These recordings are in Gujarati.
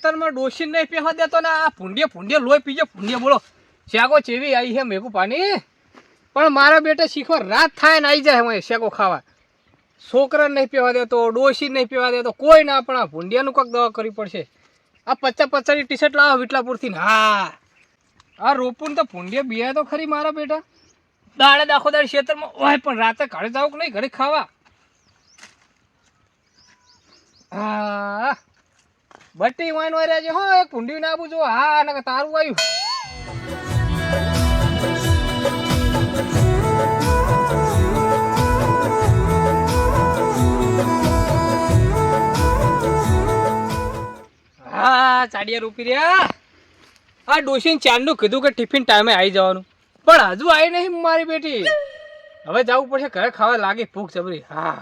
ખેતરમાં ડોસીને નહીં પહેવા દેતો ને આ ભૂંડીએ ભૂંડીએ લોહી પીજે, ભૂંડીએ બોલો. શેકો ચેવી આવી છે મેઘું પાણી. પણ મારા બેટા શીખવા રાત થાય ને આવી જાય હું શેકો ખાવા. છોકરાને નહીં પીવા દેતો ડોસી નહીં પીવા દેતો, કોઈ ના, પણ આ ભૂંડિયાનું કંઈક દવા કરવી પડશે. આ પચાસ પચાસની ટી શર્ટ લાવો વિટલાપુરથી હા. આ રોપુન તો ભૂંડિયા બિયા તો ખરી મારા બેટા. દાડે દાખો દાડે ખેતરમાં હોય પણ રાતે ઘરે જાવ કે નહીં? ઘરે ખાવા. હા. બટ્ટી વાઈન રહ્યા છે હો એક ભૂંડી ના આપું જો હા ને તારું આવ્યું. હા, ચાડિયા રૂપી રહ્યા. આ ડોશીને ચાંદનું કીધું કે ટિફિન ટાઈમે આવી જવાનું. પણ હજુ આવી નહીં મારી બેટી. હવે જવું પડશે, ઘરે ખાવા લાગી ભૂખ જબરી. હા.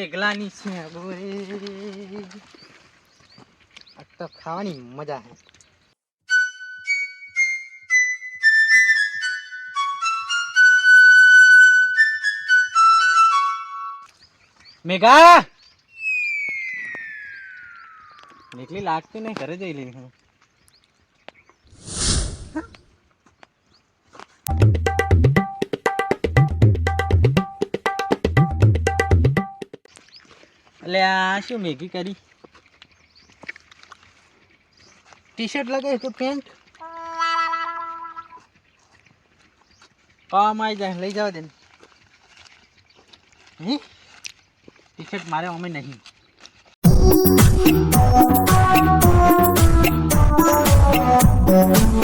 મેઘલાની છે, બોરે. આ તો ખાવાની મજા હે મેઘા! નીકળી લાગતી નહીં, ઘરે જઈ લેવી એટલે આ શું મેગી કરી? ટી શર્ટ લગાવી તો પેન્ટ કામ આવી જાય, લઈ જાવ તેને હે? ટી શર્ટ મારે અમે નહીં. મેઘુ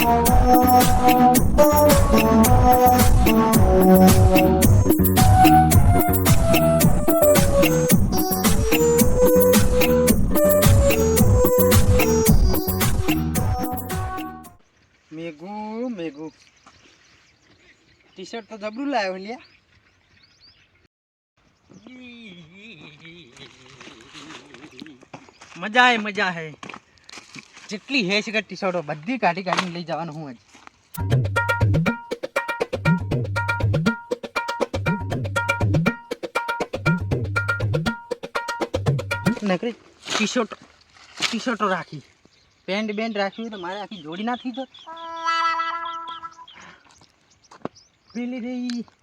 શર્ટ તો જબરું લાવ્યો લ્યા. મજા હે મજા હે જેટલી હે છે ટી શર્ટો બધી કાઢી કાઢીને લઈ જવાનું હું જ નકરી ટી શર્ટ ટી શર્ટો રાખી. પેન્ટ બેન્ટ રાખ્યું તો મારે આખી જોડી નાખી થઈ જત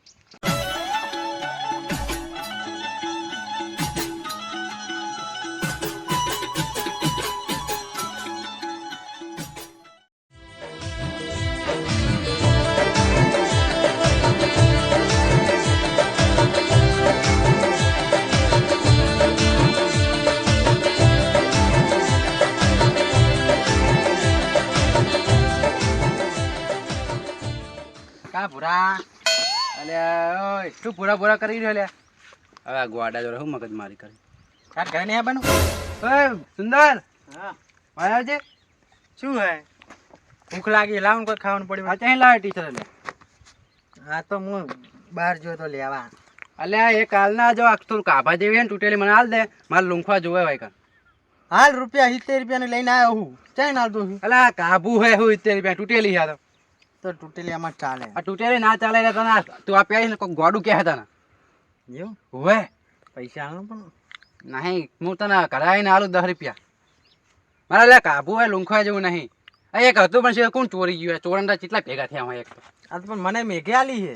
કા ભૂરા. અલે ઓય તું ભૂરા ભૂરા કરી રહ્યો અલ્યા હવે આ ગોડા જોડે હું મગજ મારી કરી? તાર ઘરે નહીં આવવાનું ઓય સુંદર. હા. ભાઈ આવજે શું હે? ભૂખ લાગી લાવું કોઈ ખાવાનું પડ્યું. આ ત્યાં લાવે ટીચર લે હા તો હું બહાર જોયો તો લેવા. અલ્યા એ કાલના જો તું કાભા જેવી હે ને તૂટેલી મને હાલ દે. મારે લુંખવા જોવે ભાઈ કાન હાલ રૂપિયા સિત્તેર રૂપિયાની લઈને આવ્યો હું. ચાઈ ના દઉં અલ્યા આ કાબુ હે હું સિત્તેર રૂપિયા તૂટેલી યાર તો તૂટેલી આમાં ચાલે. આ તૂટેલી ના ચાલે રે તને તું આ પ્યાઈ ને કોઈ ગોડું કે હતા ને એવું? હોવે. પૈસા આલો પણ? નહીં હું તને કરાવીને આલું દસ રૂપિયા. મારે લે કાબુ હે લુંખવા જેવું નહીં. આ એક હતું પણ છે કોણ ચોરી ગયું? ચોરંડા કેટલા ભેગા થયા હોય એક તો. આ તો પણ મને મેઘે આલી છે.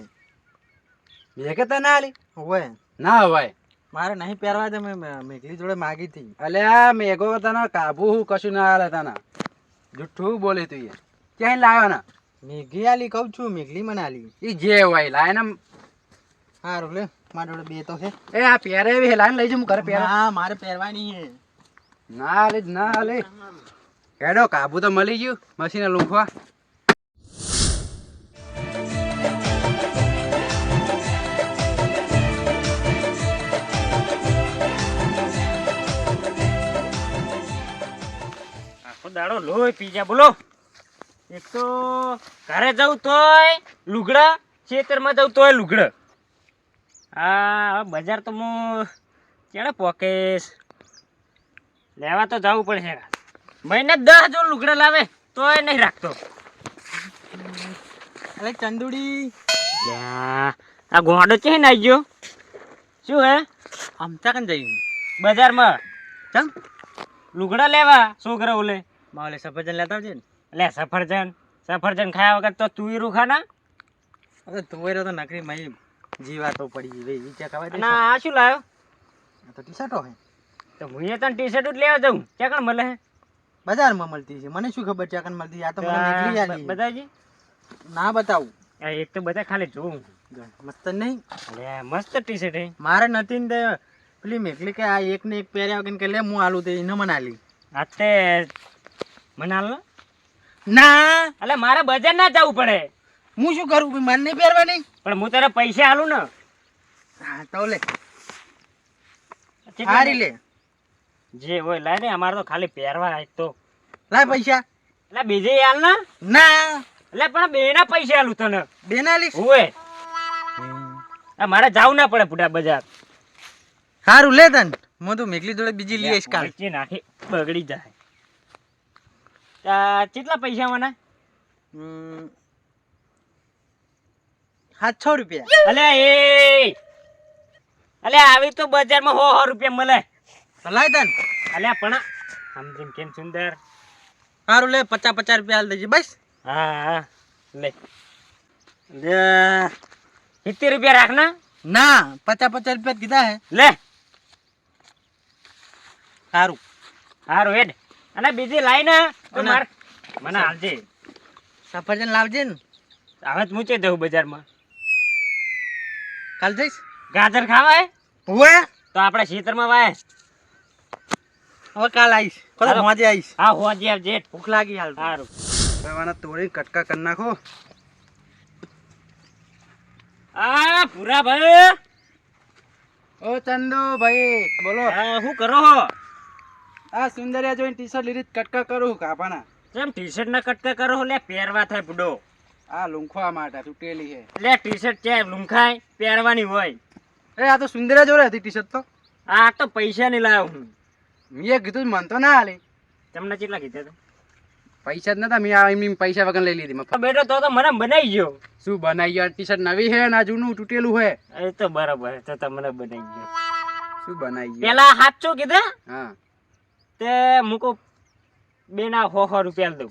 મેઘે તો તને આલી? હોય ના હોય. મારે નહીં પહેરવા દે મેં મેઘલી જોડે માગી હતી. અલ્યા મેઘો તને કાબુ કશું ના આલે તને. જુઠ્ઠું બોલે તું એ. ક્યાંય લાવ્યો ને? મેઘી આલી કહું છું મેઘલી મને આલી. એ જે હોય લાય ને સારું લે મારા જોડે બે તો છે. એ આ પહેરે એવી લાઈન લઈ જમ ઘરે પહેરે. હા મારે પહેરવાની છે. ના લે ના લે. એડો કાબુ તો મળી ગયું મશીને લૂંખવા આખો દાડો લોહી પીજા બોલો. એક તો ઘરે જવું તોય લુગડા, ખેતરમાં જવું તોય લુગડા. હા હવે બજાર તો હું ક્યારે પોકેશ? લેવા તો જવું પડશે. મહિને દસ જો લુગડા લાવે, તોય નહીં રાખતો. અરે ચંદુડી. આ ગોડો છે ને આવી ગયો? શું હે? અમતા કન જઈ? બજારમાં. ચમ લુગડા લેવા, છોકરા ઓલે. માવલે સફરજન લેતા આવજે ને. લે સફરજન. સફરજન ખાયા વગર તો તુયરું ખાના અરે તુવેરો તો નકરી મહી જીવાતો પડી ગઈ. ભાઈ વિચાર ખવાય ના આ શું લાવ્યો આ તો ટી શર્ટો હે. તો હું એ તને ટી શર્ટ જ લેવા જાઉં. ચેકણ કણ મળે? બજારમાં મળતી છે. મને શું ખબર ચાકન મળતી આ તો મને નીકળી આ આલી બધાજી ના બતાવું. આ એક તો બધા ખાલી જોઉં મસ્ત નહીં? લે મસ્ત ટી શર્ટ હે. મારે નથી ને પેલી મેકલી કે આ એક ને એક પહેર્યા વગર કે લે હું આલું તે એને મને આલી આ તે મને હાલ ને. એટલે મારે બજાર ના જવું પડે. હું શું કરું? મન નહીં પહેરવાની પણ હું તારે પૈસા આલું ને. હા તો લે. હારી લે? જે હોય લાય ને અમારે તો ખાલી પહેરવા એક તો. લાય પૈસા. એટલે બીજે હાલ ને. ના. એટલે પણ બે ના પૈસા આલું તને. બે ના આલીશ હોય આ મારે જવું ના પડે પુડા બજાર. સારું લે તને. હું તો મેકલી જોડે બીજી લઈશ કાલ. નાખી બગડી જાય. કેટલા પૈસા મને. સાતસો રૂપિયા. અલે એ! અલે આવી તો બજારમાં સો સો રૂપિયા મળે. ભલાય લાય તન. અલે પણ સમજીને કેમ સુંદર. સારું લે પચાસ પચાસ રૂપિયા હાલ દેજે બસ. હા હા. લે. સિત્તેર રૂપિયા રાખ ના. ના પચાસ પચાસ રૂપિયા કીધા હે. લે. સારું. હારું હેડ. અને બીજી લાઈ ને તો અને- માર મને હાલજે. સફરજન લાવજે ને. હવે જ મૂચે દઉં બજારમાં. કાલ જઈશ? ગાજર ખાવાય? હુએ તો આપણે ખેતરમાં વાય. હવે કાલ આવીશ. હાલો. હોજે આવીશ. હા હોજે આવજે. ભૂખ લાગી હાલ. સારું આના તોડી કટકા કરી નાખો. આ પૂરા ભાઈ. ઓ ચંદુ ભાઈ બોલો. હા શું કરો હો? આ સુંદરિયા જોઈને ટી શર્ટ લીધી કટકા કરું કાપાના કેમ ટી શર્ટ ના કટકા કરો એટલે લે પહેરવા થાય બુડો. આ લુંખવા માટે તૂટેલી છે. લે ટી શર્ટ છે લુંખાય પહેરવાની હોય. એ આ તો સુંદરિયા જોડે હતી ટી શર્ટ તો. આ તો પૈસા નહીં લાવ્યો હું. મેં કીધું મન તો ના હાલે તમને કેટલા કીધા હતા? પૈસા જ નતા મેં આ એમની પૈસા વગર લઈ લીધી. મફત. બેટો તો તો મને બનાવી ગયો. શું બનાવી ગયો? ટી શર્ટ નવી હે ના જૂનું તૂટેલું છે? એ તો બરાબર તો તમને બનાવી ગયો. શું બનાવી ગયો? પેલા સાતસો કીધા? હા. તે મૂકો બે ના સો સો રૂપિયા દઉં.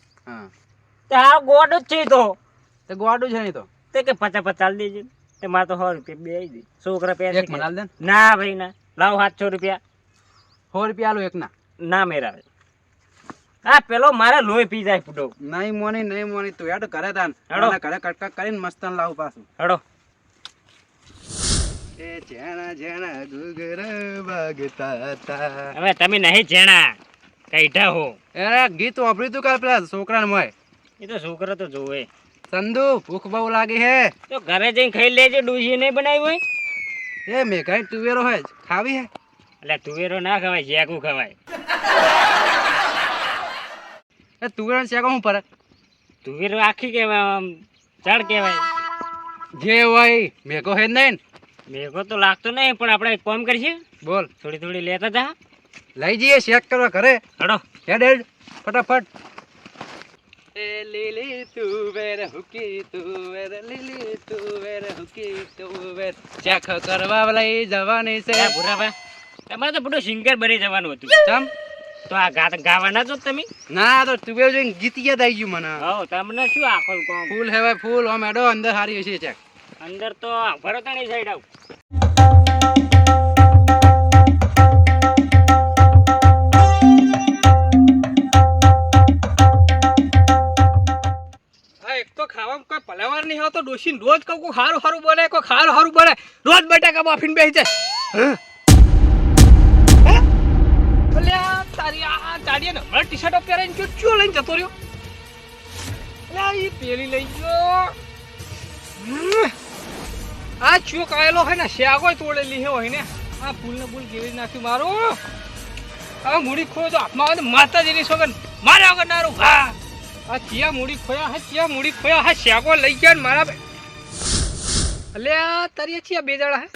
તે આ ગોડ જ છે તો. તે ગોડું છે નહીં તો? તે કે પચાસ પચાસ દેજે. તે મારે તો સો રૂપિયા બે આવી દે. છોકરા એક પહેરે મને દે ના? ભાઈ ના. લાવ સાતસો રૂપિયા. સો રૂપિયા આલો એક ના ના મેરા હા પેલો મારે લોહી પી જાય ફૂટો. નહીં મોની નહીં મોની તું હેડ કરે તાન. હેડો. કરે કટકા કરીને મસ્ત લાવ પાછું. હડો. એ જેણા જેણા ગુગર વાગતા હવે તમે નહીં જેણા કઈઠા હો. એ ગીત વાપર્યું તું કાલ પેલા છોકરાને મોય. એ તો છોકરો તો જોવે. ચંદુ ભૂખ બહુ લાગી હે. તો ઘરે જઈને ખાઈ લેજે ડૂસી નહીં બનાવી હોય. એ કઈ તુવેરો હોય ખાવી હે? એટલે તુવેરો ના ખવાય જેકું ખવાય. એ તુવેરો શેકો હું ફરક તુવેરો આખી કહેવાય આમ જળ કહેવાય. જે હોય મેઘો હે નહીં. મેઘો તો લાગતો નહીં પણ આપણે એક કામ કરીએ. બોલ. થોડી થોડી લેતા જા. લઈ જઈએ શેક કરવા ઘરે. હડો. હેડ હેડ. ફટાફટ. એ લીલી તુવેર હુકી તુવેર લીલી તુવેર હુકી તુવેર. ચેક કરવા લઈ જવાની છે. એ તમારે તો બધું સિંગર બની જવાનું હતું. ચમ? તો આ ગાત ગાવાના છો તમે? ના તો તુવેર જોઈને ગીત યાદ આવી ગયું મને. હો તમને શું આખો ફૂલ હવે ફૂલ. આમ એડો અંદર હારી હશે ચેક અંદર તો ભરતાણી સાઈડ આવ. કોઈ પલાવાર નહીં આવતો ડોશીને રોજ કહું કોઈ સારું સારું બને કોઈ ખારું સારું બને. રોજ બટાકા બાફીને બેસી જાય? અલ્યા, તારી આ તારી ટી શર્ટો પહેરીને ચો ચો લઈને જતો રહ્યો? અલ્યા, લઈ ગયો. આ ચોક આવેલો હોય ને શાકો તોડેલી હે હોય ને આ ફૂલ ને ફૂલ કેવી નાખ્યું મારો? આ મૂડી ખોયો તો હાથમાં આવે માતાજીની સોગન માર્યા વગર નારું હા. આ ચિયા મૂડી ખોયા હા ચિયા મૂડી ખોયા હા શાકો લઈ ગયા ને મારા બે. અલ્યા તારી આ બે જણા હે.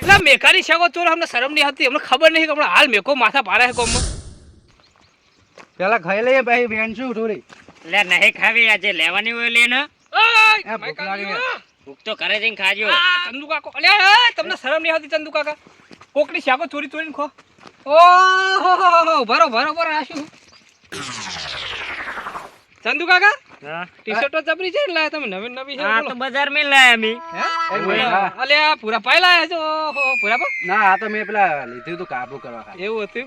એટલે મેકાની શાકો ચોર અમને શરમ નહીં હતી અમને ખબર નહીં કે હમણાં હાલ મેકો માથા પારે છે કોમમાં પેલા ખાઈ લઈએ ભાઈ બેન શું થોડી લે નહીં ખાવી આજે લેવાની હોય લે ને. ભૂખ લાગી. ભૂખ તો ઘરે જઈને ખાજો. ચંદુ કાકો. અલ્યા તમને શરમ નહીં આવતી ચંદુ કાકા? કોકડી શાકો ચોરી ચોરીને ખો. ઓહો ભરો ભરો ભરો આ શું ચંદુ કાકા છે લાયા તમે? નવી નવી હા તો બજારમાં લાયા અમે. હે? એ અલ્યા પૂરા પાય લાયા છો? પૂરા પા ના આ તો મેં પેલા લીધું હતું કાબુ કરવા એવું હતું?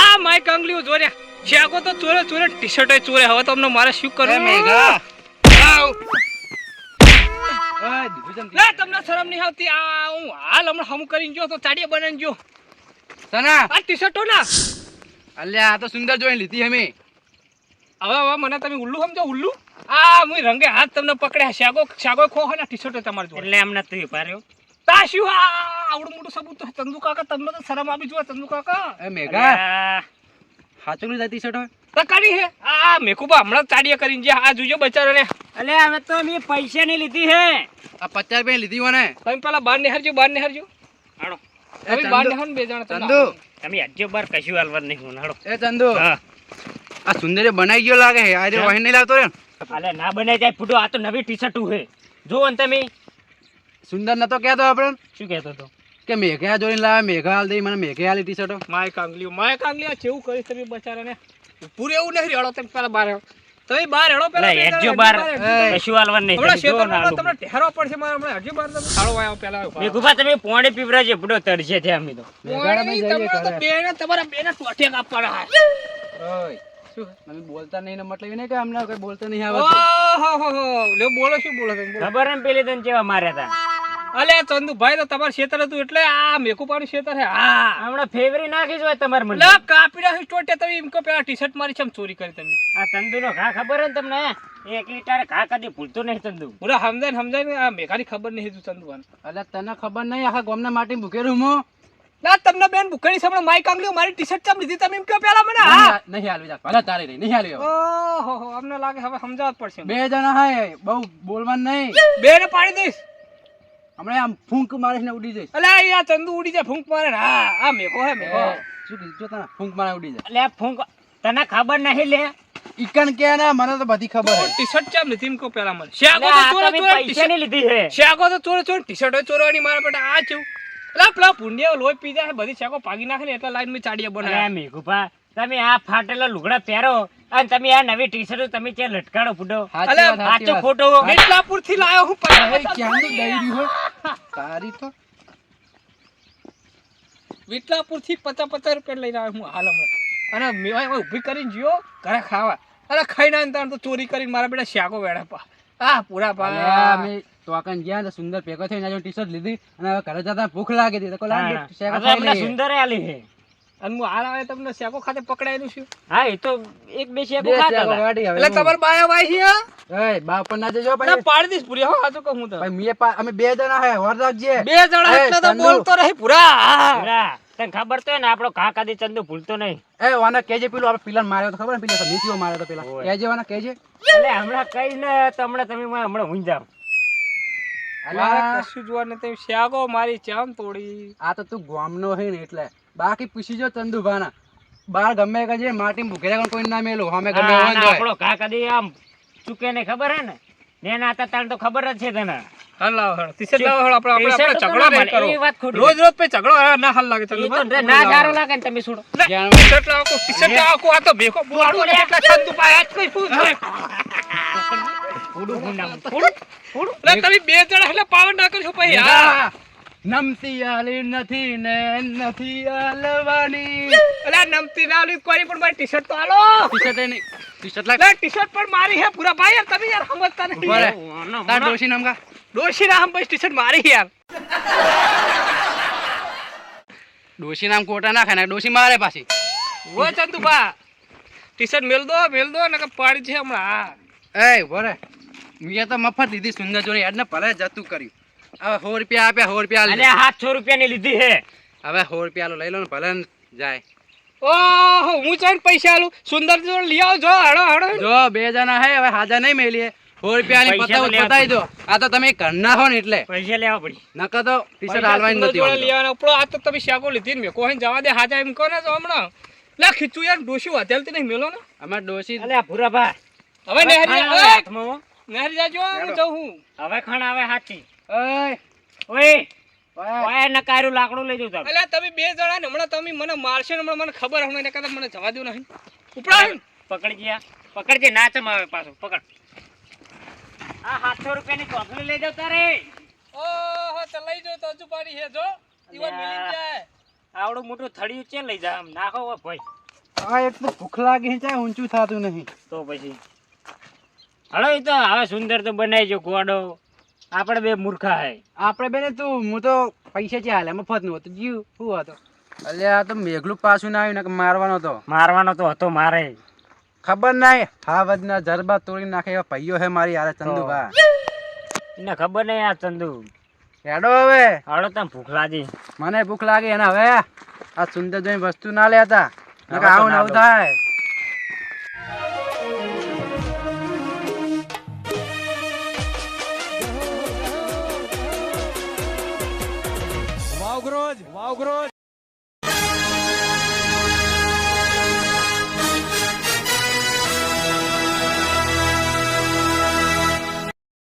આ માય કાંગલીઓ જોર્યા શાકો તો ચોરે ચોરે ટી શર્ટો ચોરે. હવે તો અમને મારે શું કરવું. આવ. દીધું છે ને? તમને શરમ નહીં આવતી? આ હું હાલ હમણાં હમ કરીને જો તો ચાડીએ બનાવી જો સના. આ ટી શર્ટો ના. અલ્યા આ તો સુંદર જોઈને લીધી અમે હવે હવે મને તમે ઉલ્લુ સમજો ઉલ્લુ? આ હું રંગે હાથ તમને પકડ્યા શાગો શાગો ખો હોય ને ટી શર્ટો તમારે જોડે. એટલે એમને તું પાર્યો. તા શું આ આવડું મોટું સબૂત તો ચંદુ કાકા તમને તો શરમ આવી જોવે ચંદુ કાકા. એ મેઘા. હાચું નહીં ટી શર્ટ હોય તો કાઢી હે? આ મેકુબા હમણાં તાડિયા કરીને જે આ જોજો બચારો ને અલે હવે તો મે પૈસા ની લીધી હે. આ પચાસ રૂપિયા લીધી હોય તમે પેલા બાર નેહરજો બાર નેહરજો એ તમે બાર નેહર બે જણા ચંદુ. તમે હજુ બાર કશું હાલવા નહીં હું હાલો. એ ચંદુ. હા. આ સુંદરી બનાવી ગયો લાગે હે આજે વહી નહીં લાવતો રે. અલે ના બનાવી જાય ફૂટો. આ તો નવી ટી શર્ટ હે. જો ને તમે. સુંદર નતો કહેતો આપણે? શું કહેતો તો કે મેઘા જોઈને લાવે મેઘા હાલ દઈ મને મેઘા હાલી ટી શર્ટો માય કાંગલીઓ માય કાંગલીઓ કેવું કરીશ તમે બચારાને પૂરે એવું નહીં રેડો તમે પેલા બાર તમે બાર હેડો પેલા લે હેડજો હજી બાર કશું હાલવા નહીં હમણાં ને શેતરમાં તમને ઠેરો પડશે મારે હમણાં હજી બાર તમે ખાડો આવ્યો પેલા. મેઘુભા તમે પોણે પીવરા છે બડો તરજે છે અમે તો બેને તમારા બેને ટોટિયા કાપવાના હા. શું તમે બોલતા નહીં મતલબ એને નહીં કે અમને કોઈ બોલતા નહીં આવે ઓહોહોહો. લ્યો, બોલો શું બોલો તમે બોલો. ખબર એમ પેલી તને કેવા માર્યા હતા અલે ચંદુભાઈ તો તમારું ખેતર હતું એટલે આ મેકુપાનું ખેતર હે હા. હમણાં ફેવરી નાખી જ હોય તમારે મને લા કાપી નાખી ટોટે તમે એમ કહો પેલા ટી શર્ટ મારી છે ચોરી કરી તમે આ ચંદુનો ઘા ખબર હે ને તમને? એક લીટર ઘા કદી ભૂલતો નહીં ચંદુ. પૂરા સમજાય ને સમજાય ને આ મેઘાની ખબર નહીં હતું ચંદુભાઈ અલે તને ખબર નહીં આખા ગામના માટી મૂકેલું હું? ના તમને બેન ભૂખણી સામે માઈક આંગલીઓ મારી ટી શર્ટ ચમ લીધી તમે એમ કે પેલા મને? હા. નહીં હાલવી જા ભલે તારી નહીં નહીં હાલવી. ઓહો અમને લાગે હવે સમજાવત પડશે. બે જણા હે બહુ બોલવાનું નહીં. બે ને પાડી દઈશ. હમણાં આમ ફૂંક મારીને ઉડી જઈશ. અલે આ ચંદુ ઉડી જાય ફૂંક મારે હા આ મેઘો હે મેઘો શું કીધું? તને ફૂંક મારે ઉડી જાય. આ ફૂંક તને ખબર નહીં લે. ઈકણ કે ને મને તો બધી ખબર હે ટી શર્ટ ચમ લીધી? કહો પેલા મને. શાકો તો આ ચોરે ચોરે પૈસા ની લીધી હે શાકો તો ચોરે ચોરે ટી શર્ટ ચોરવાની મારા પેટા આ છું. પેલા પેલા પુંડિયા લોહી પી જાય બધી શાકો પાગી નાખે ને એટલે લાઈનમાં ચાડીયા બનાવે. બનાવે મેઘુભા તમે આ ફાટેલા લુગડા પહેરો અને તમે આ નવી ટી શર્ટ તમે ત્યાં લટકાડો ફૂટો. અલે, સાચો. ખોટો મિટલાપુરથી લાયો હું પણ પચાસ ક્યાંની દઈ હોય? તારી તો. વિટલાપુરથી પચાસ પચાસ રૂપિયા લઈને આવ્યો હું હાલ હમણાં. અને મેવાય હવે ઊભી કરીને જીઓ ઘરે ખાવા. અરે ખાઈ ના તાણ તો ચોરી કરીને મારા બેટા શાકો વેડા પા. આ પૂરા પા. અમે ટોકન ગયા તો સુંદર પેકો થઈને આજે ટી શર્ટ લીધી અને હવે ઘરે જતા ભૂખ લાગી હતી. તો બે શેકો હવે ખાઈ. સુંદરે આલી છે. અને હું હાલ આવે તમને શાકો ખાતે પકડાયેલું છું. હા એ તો એક બે શેકો ખાતા શેકો હતા. કાઢી હવે એટલે હું. બાયા વાય છે એય, બા ના જજો ભાઈ. પાડી દઈશ પૂરી હો હાચું કહું તો. ભાઈ મેં અમે બે જણા હે વર બે જણા એટલે તો બોલતો રહી પૂરા પૂરા, તને ખબર તો ને આપણો કદી ચંદુ ભૂલતો નહીં. એ વાના કેજે પેલું આપણે પિલર માર્યો તો ખબર ને પેલા નીચીઓ માર્યો તો પેલા. કેજે વાના કેજે એટલે હમણાં કઈ ને તમને તમે હમણાં હુંઈ જાવ મારે કશું જોવા નથી શાકો મારી ચામ તોડી. આ તો તું ગામનો હે ને એટલે. બાકી પૂછી જો ચંદુભાના. બાર ગમે કે માટી માટી ભૂખેલા કોઈ ના મેલું અમે ગમે હોય આપણો ઘા કદી આમ ચૂકે ને ખબર હે ને? નેના હતા તાણ તો ખબર જ છે તને. આપણે- આપણે તો ઝઘડો ના રોજ રોજ ઝઘડો ના હાલ લાગે તો. ના સારો લાગે. ને તમે છોડો. લે, લાવો, કોઈ ટી-શર્ટ લાવો, કોઈ આ તો ભેગો બોલાવો ને ચંદુ ભાઈ હાથ નહીં ફૂલ ફૂડું ફૂડું, ફૂડું. તમે બે જણા એટલે પાવન ના કરશો પછી હા. નમતી આલી નથી ને નથી આલવાની. અલે, નમતી ના આલી કોઈ પણ મારી ટી-શર્ટ તો આલો. ટી-શર્ટ એ નહીં. ટી-શર્ટ લાગ ટી-શર્ટ પણ મારી હે પૂરા ભાઈ યાર તમે યાર સમજતા નહીં. બોલે તાર ડોશી નામ કા? ડોશી નામ ભાઈ ટી-શર્ટ મારી યાર. ડોશી નામ કોટા નાખે ને ડોશી મારે પાછી. ઓ ચંદુભા ટી-શર્ટ મેલ દો મેલ દો નકર પાડી છે હમણાં. એ બોરે મેં તો મફત દીધી સુંદર જોડે યાદ ને ભલે જતું કર્યું. હવે સો રૂપિયા આપ્યા સો રૂપિયા અને સાતસો રૂપિયાની લીધી હે હવે સો રૂપિયા આલો લઈ લો ને ભલે ને જાય. ઓહો હું ચાઈને પૈસા આલું સુંદર જોડે લઈ આવો જો હડો હડો જો બે જણા હે હવે હાજા નહીં મેલીએ. સો રૂપિયા ની પતાવ પતાવી દો. આ તો તમે ઘરના હો ને એટલે. પૈસા લેવા પડી. નકર તો ટી શર્ટ હાલવાની નથી જોડે હોતી. લઈ આવવાના. ઉપરો આ તો તમે શાકો લીધી ને મેં. જવા દે હાજા એમ કહો ને તો હમણાં. લે ખીચું યાર ડોશી વધેલતી નહીં મેલો ને. અમાર ડોશી અલે આ ભૂરાભા હવે નહેરી ખાણ આવે. ઓય, હાથમાં હો. નહેરી જાજો હું જઉં હું. હવે ખણ આવે હાથી. ઓય ઓય ઓય ઓય નકાર્યું લાકડું લઈ જાઉં તમે અલ્યા તમે બે જણા ને હમણાં તમે મને મારશો ને હમણાં મને ખબર હમણાં એના કરતા મને જવા દો નહીં. ઉપડા પકડી ગયા. પકડજે ના ચમાવે પાછું. પકડ. આ સાતસો રૂપિયાની ચોકડી લઈ જાવ તારે. ઓહો તો લઈ જો તો હજુ પાડી હે જો. ઈવન મિલી જાય. આવડું મોટું થળિયું છે લઈ જા આમ. નાખો ભાઈ આ એટલું ભૂખ લાગી છે ઊંચું થતું નહીં. તો પછી. હલો એ તો હવે સુંદર તો બનાવી જો ગોડો. આપણે બે મૂર્ખા હે. આપણે બેને તું હું તો પૈસા છે હાલે મફતનું હતું. જીવ શું હતો? એટલે આ તો મેઘલું પાછું ના આવ્યું ને કે મારવાનો તો. મારવાનો તો હતો મારે. ખબર નહીં હા વધના જરબા તોડી નાખે એવા પૈયો હે મારી યાર ચંદુભા. એને ખબર નહીં આ ચંદુ. હેડો હવે. હાડો તમે ભૂખ લાગી. મને ભૂખ લાગી એના હવે. આ સુંદર જોઈ વસ્તુ ના લેતા. આવું આવું ને ના આવું દઉં. થાય વાવગ્રોજ વાવગ્રોજ